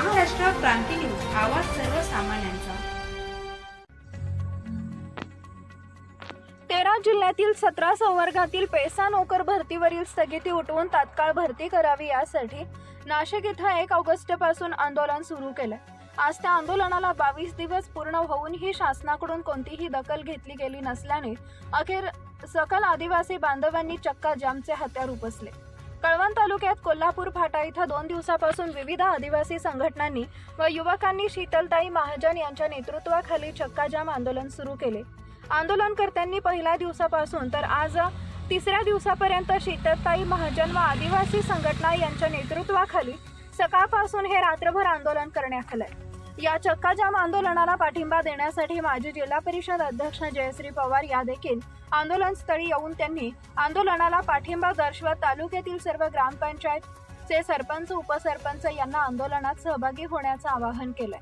Maharashtra Kranti news आवाज सर्वसामान्यांचा. तेरा जिल्ह्यातील सतरा संवर्गातील पेसा नोकर भरतीवरील स्थगिती उठवून तात्काळ भरती करावी यासाठी नाशिक इथं एक ऑगस्टपासून आंदोलन सुरू केलं आज त्या आंदोलनाला बावीस दिवस पूर्ण होऊनही शासनाकडून कोणतीही दखल घेतली गेली नसल्याने अखेर सकल आदिवासी बांधवांनी चक्का जामचे हत्यार उपसले. कळवण तालुक्यात कोल्हापूर फाटा इथं दोन दिवसापासून विविध आदिवासी संघटनांनी व युवकांनी शीतलताई महाजन यांच्या नेतृत्वाखाली चक्काजाम आंदोलन सुरू केले. आंदोलनकर्त्यांनी पहिल्या दिवसापासून तर आज तिसऱ्या दिवसापर्यंत शीतलताई महाजन व आदिवासी संघटना यांच्या नेतृत्वाखाली सकाळपासून हे रात्रभर आंदोलन करण्यात आलंय. या चक्काजाम आंदोलनाला पाठिंबा देण्यासाठी माजी जिल्हा परिषद अध्यक्ष जयश्री पवार या देखील आंदोलनस्थळी येऊन त्यांनी आंदोलनाला पाठिंबा दर्शवत तालुक्यातील सर्व ग्रामपंचायतचे सरपंच उपसरपंच यांना आंदोलनात सहभागी होण्याचं आवाहन केलंय.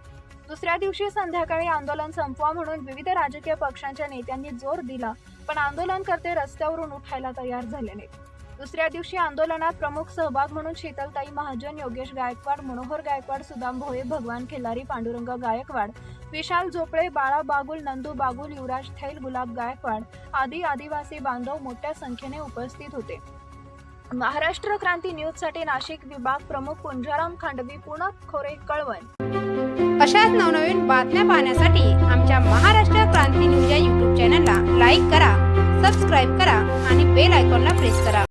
दुसऱ्या दिवशी संध्याकाळी आंदोलन संपवा म्हणून विविध राजकीय पक्षांच्या नेत्यांनी जोर दिला पण आंदोलनकर्ते रस्त्यावरून उठायला तयार झाले नाहीत दुसऱ्या दिवशी आंदोलनात प्रमुख सहभाग म्हणून शीतलताई महाजन योगेश गायकवाड मनोहर गायकवाड सुदाम भोये भगवान खिल्लारी पांडुरंग गायकवाड विशाल झोपळे बाळा बागुल नंदू बागुल युवराज थैल गुलाब गायकवाड आदी आदिवासी बांधव मोठ्या संख्येने उपस्थित होते. महाराष्ट्र क्रांती न्यूजसाठी नाशिक विभाग प्रमुख कुंजाराम खांडवी पुणे खोरे कळवण. अशाच नवनवीन बातम्या पाहण्यासाठी आमच्या महाराष्ट्र क्रांती न्यूज या यूट्यूब चॅनलला लाईक करा सबस्क्राईब करा आणि बेल आयकॉनला प्रेस करा.